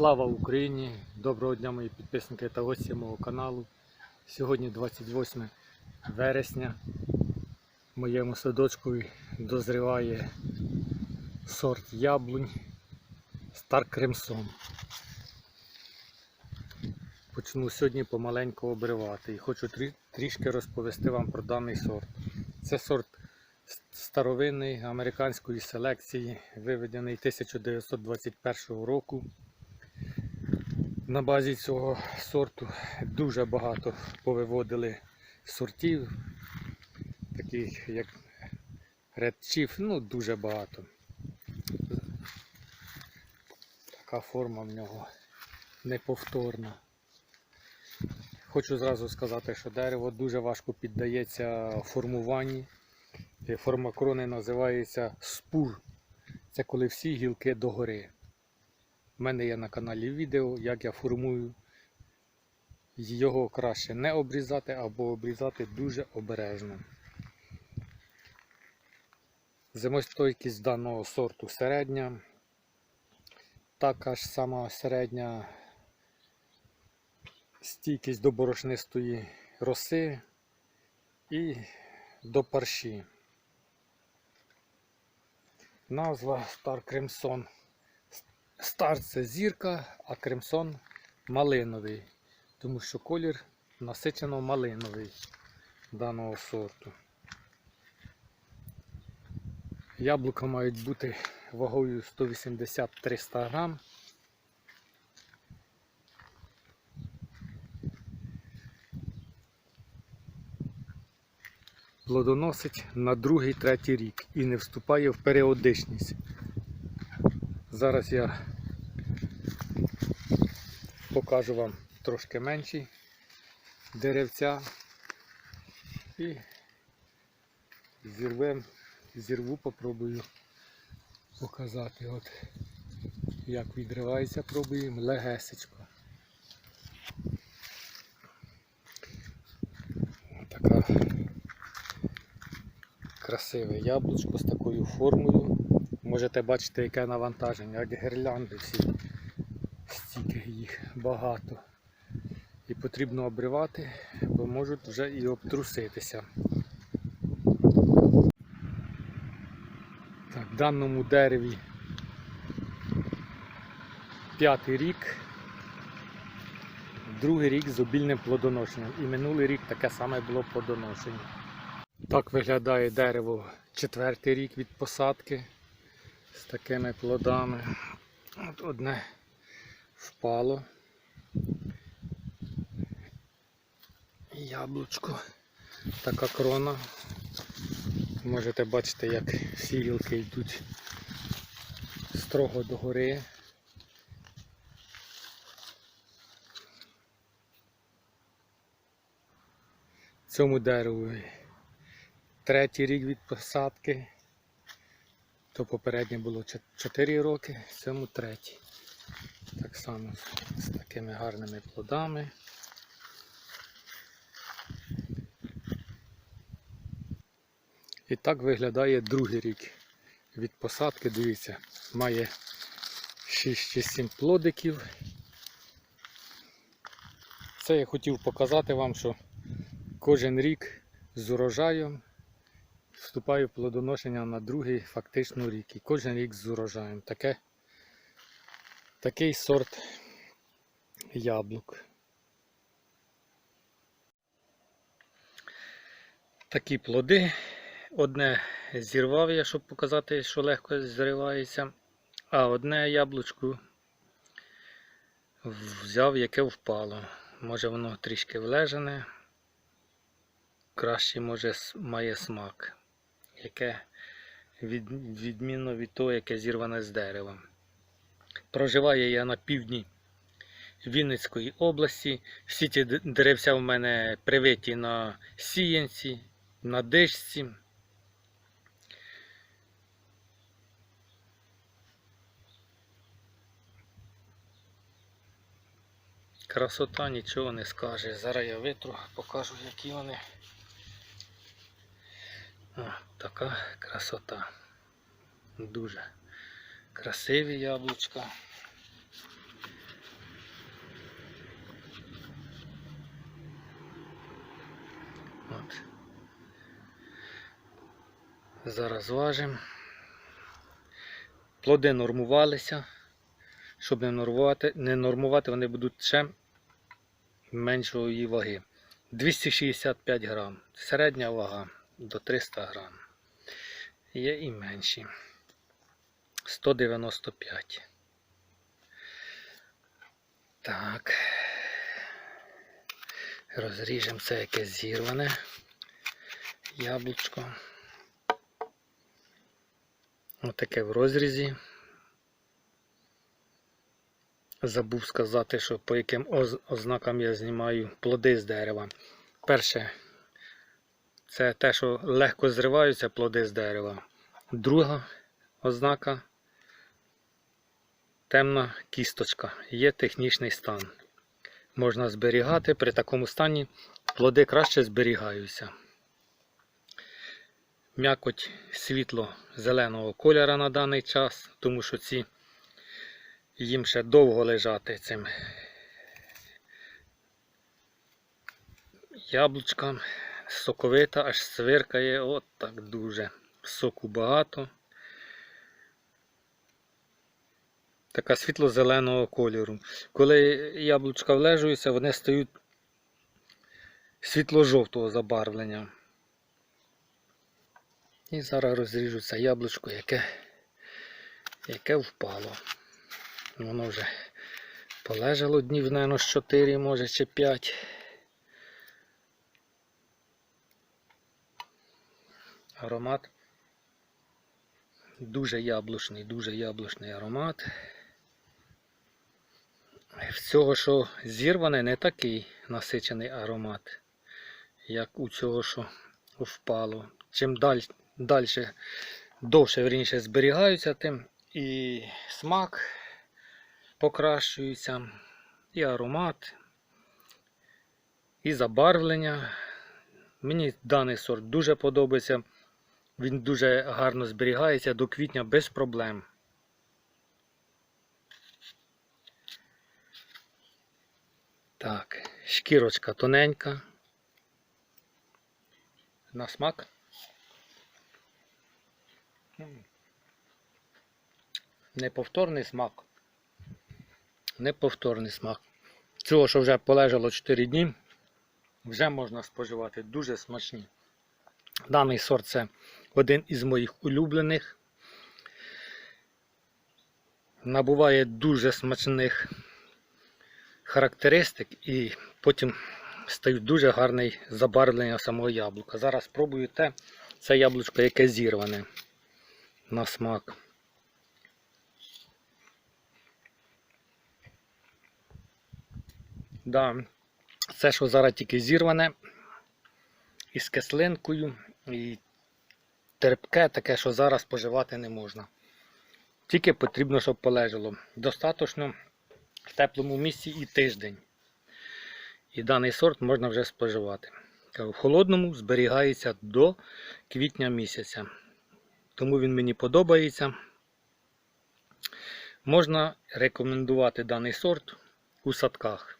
Слава Україні! Доброго дня мої підписники та гості мого каналу. Сьогодні 28 вересня. Моєму садочку дозріває сорт яблунь Стар Кремсон. Почну сьогодні помаленьку обривати і хочу трішки розповісти вам про даний сорт. Це сорт старовинний американської селекції, виведений 1921 року. На базі цього сорту дуже багато повиводили сортів, таких як Chief, ну дуже багато. Така форма в нього неповторна. Хочу зразу сказати, що дерево дуже важко піддається формуванні. Форма крони називається спур. Це коли всі гілки догори. У мене є на каналі відео, як я формую. Його краще не обрізати або обрізати дуже обережно. Зимостойкість даного сорту середня. Така ж сама середня стійкість до борошнистої роси і до парші. Назва Star Crimson. Стар це зірка, а кремсон малиновий, тому що колір насичено малиновий даного сорту. Яблука мають бути вагою 180-300 грам. Плодоносить на другий, третій рік і не вступає в періодичність. Зараз я покажу вам трошки менші деревця і зірвем, зірву, попробую показати, от як відривається, пробуємо легесечко. Така красиве яблучко з такою формою. Можете бачити, яке навантаження, як гірлянди всі. Стільки їх багато. І потрібно обривати, бо можуть вже і обтруситися. Так, в даному дереві п'ятий рік, другий рік з обільним плодоношенням. І минулий рік таке саме було плодоношення. Так виглядає дерево четвертий рік від посадки з такими плодами. От одне впало. Яблучко. Така крона. Можете бачити, як всі гілки йдуть строго догори. Цьому дереву третій рік від посадки. То попереднє було 4 роки, цьому третій. Так само з такими гарними плодами. І так виглядає другий рік від посадки. Дивіться, має 6 чи 7 плодиків. Це я хотів показати вам, що кожен рік з урожаєм вступаю в плодоношення на другий фактично рік. І кожен рік з урожаєм. Таке, такий сорт яблук. Такі плоди. Одне зірвав я, щоб показати, що легко зривається. А одне яблучко взяв, яке впало. Може воно трішки влежане. Краще може має смак яке від, відмінно від того, яке зірване з дерева. Проживаю я на півдні Вінницької області. Всі д- деревця в мене привиті на сіянці, на дишці. Красота нічого не скаже. Зараз я витру, покажу, які вони. О, така красота. Дуже красиві яблучка. От. Зараз важимо. Плоди нормувалися. Щоб не нормувати, не нормувати, вони будуть ще меншої ваги. 265 грам. Середня вага до 300 грам. Є і менші. 195. Так. Розріжемо це якесь зірване яблучко. Отаке в розрізі. Забув сказати, що по яким ознакам я знімаю плоди з дерева. Перше, це те, що легко зриваються плоди з дерева. Друга ознака темна кісточка. Є технічний стан. Можна зберігати. При такому стані плоди краще зберігаються. М'якоть світло зеленого кольора на даний час, тому що ці їм ще довго лежати цим яблучкам. Соковита, аж свиркає, от так дуже. Соку багато. Така світло-зеленого кольору. Коли яблучка влежуються, вони стають світло-жовтого забарвлення. І зараз розріжу це яблучко, яке, яке впало. Воно вже полежало днів, з 4, може чи 5. Аромат дуже яблучний, дуже яблучний аромат. В цього, що зірване, не такий насичений аромат, як у цього, що впало. Чим далі, далі довше вірніше зберігаються, тим і смак покращується, і аромат, і забарвлення. Мені даний сорт дуже подобається. Він дуже гарно зберігається до квітня без проблем. Так, шкірочка тоненька. На смак. Неповторний смак. Неповторний смак. Цього, що вже полежало 4 дні, вже можна споживати. Дуже смачні. Даний сорт це один із моїх улюблених. Набуває дуже смачних характеристик і потім стають дуже гарне забарвлення самого яблука. Зараз спробую те, це яблучко, яке зірване на смак. Да, це, що зараз тільки зірване, із кислинкою, і терпке таке, що зараз споживати не можна. Тільки потрібно, щоб полежало. Достаточно в теплому місці і тиждень. І даний сорт можна вже споживати. В холодному зберігається до квітня місяця. Тому він мені подобається. Можна рекомендувати даний сорт у садках.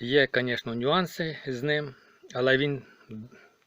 Є, звісно, нюанси з ним, але він